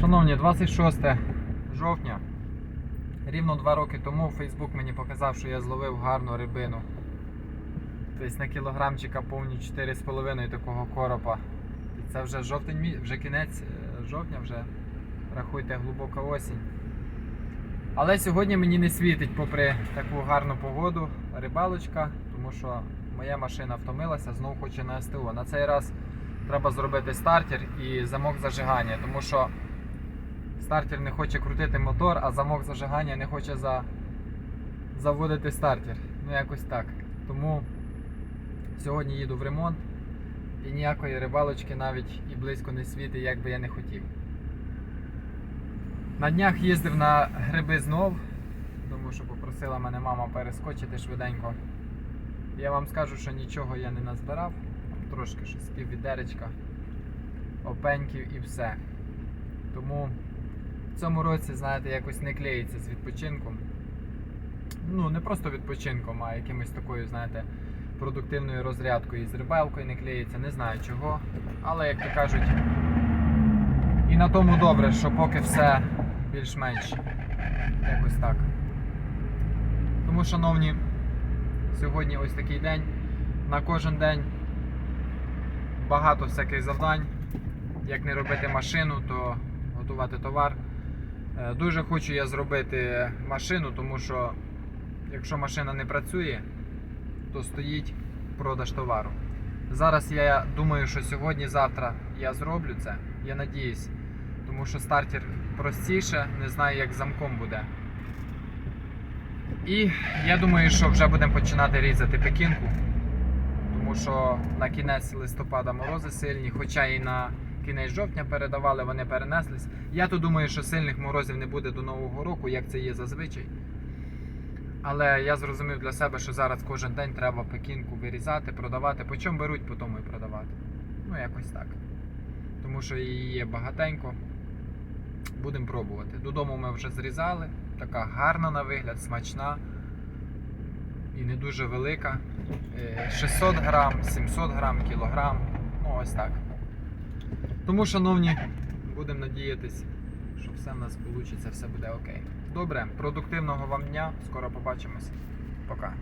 Шановні, 26 жовтня. Рівно два роки тому Фейсбук мені показав, що я зловив гарну рибину. Тобто на кілограмчика повні 4,5 такого коропа. І це вже жовтень, вже кінець е, жовтня, вже рахуйте глибока осінь. Але сьогодні мені не світить, попри таку гарну погоду, рибалочка, тому що моя машина втомилася, знову хоче на СТО. На цей раз треба зробити стартер і замок зажигання, тому що стартер не хоче крутити мотор, а замок зажигання не хоче за... заводити стартер. Ну якось так. Тому сьогодні їду в ремонт і ніякої рибалочки навіть і близько не світить, як би я не хотів. На днях їздив на гриби знов, тому що попросила мене мама перескочити швиденько. Я вам скажу, що нічого я не назбирав, трошки щось піввідеречка, опеньків і все. Тому в цьому році, знаєте, якось не клеїться з відпочинком. Ну, не просто відпочинком, а якимось такою, знаєте, продуктивною розрядкою з рибалкою не клеїться, не знаю чого. Але, як то кажуть, і на тому добре, що поки все більш-менш якось так. Тому, шановні, сьогодні ось такий день. На кожен день багато всяких завдань. Як не робити машину, то готувати товар. Е, Дуже хочу я зробити машину, тому що якщо машина не працює, то стоїть продаж товару. Зараз я думаю, що сьогодні-завтра я зроблю це. Я надіюсь, тому що стартер простіше, не знаю, як замком буде. І я думаю, що вже будемо починати різати пекінку, тому що на кінець листопада морози сильні, хоча і на кінець жовтня передавали, вони перенеслись. Я то думаю, що сильних морозів не буде до Нового року, як це є зазвичай. Але я зрозумів для себе, що зараз кожен день треба пекінку вирізати, продавати. По чому беруть, по тому і продавати. Ну, якось так. Тому що її є багатенько. Будемо пробувати. Додому ми вже зрізали. Така гарна на вигляд, смачна і не дуже велика. Е, 600 грам, 700 грам, кілограм. Ну, ось так. Тому, шановні, будемо надіятись, що все в нас вийде, все буде окей. Добре, продуктивного вам дня. Скоро побачимось. Пока.